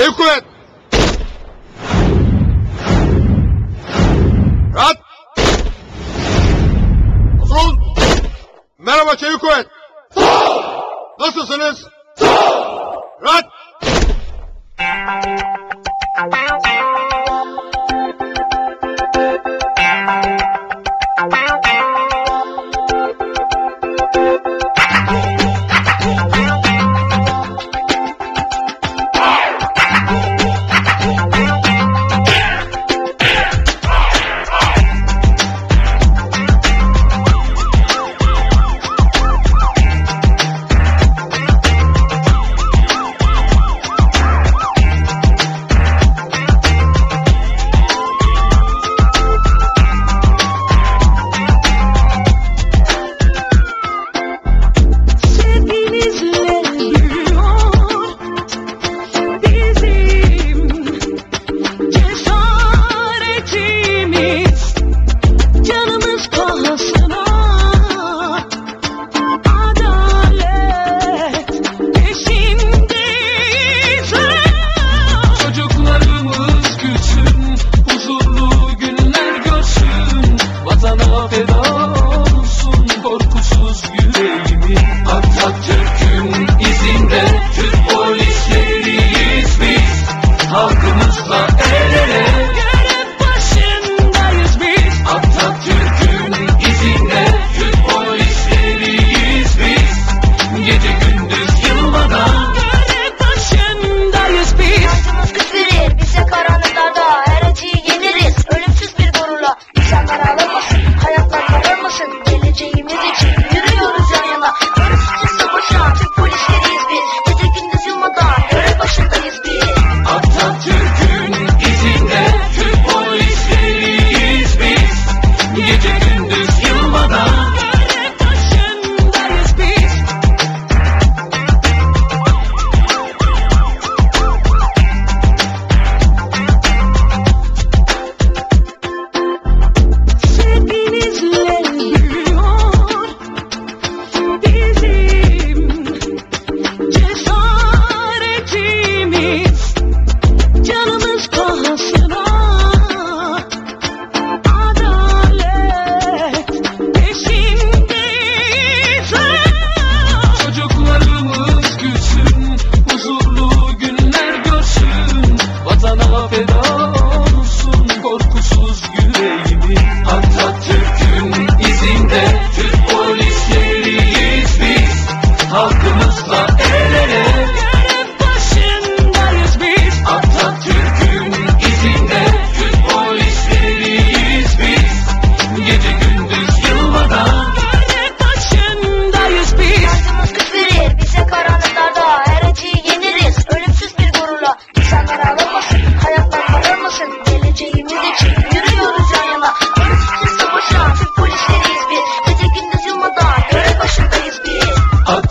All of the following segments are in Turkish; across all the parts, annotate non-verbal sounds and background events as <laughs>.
El kuvvet. Rahat. Nasıl? Merhaba Çevik Kuvvet. Sağ ol. Nasılsınız? Sağ ol. Rahat.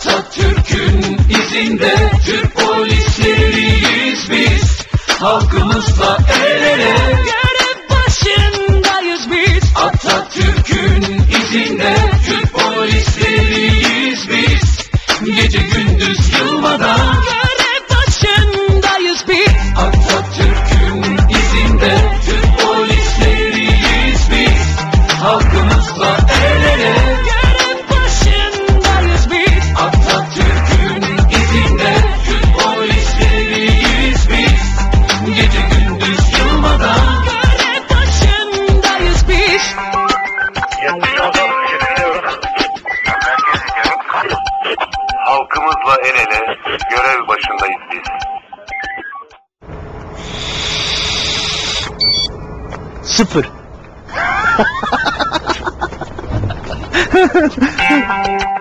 Atatürk'ün izinde Türk polisleri biz. Halkımızla Halkımızla el ele görev başındayız biz. Sıfır. <laughs>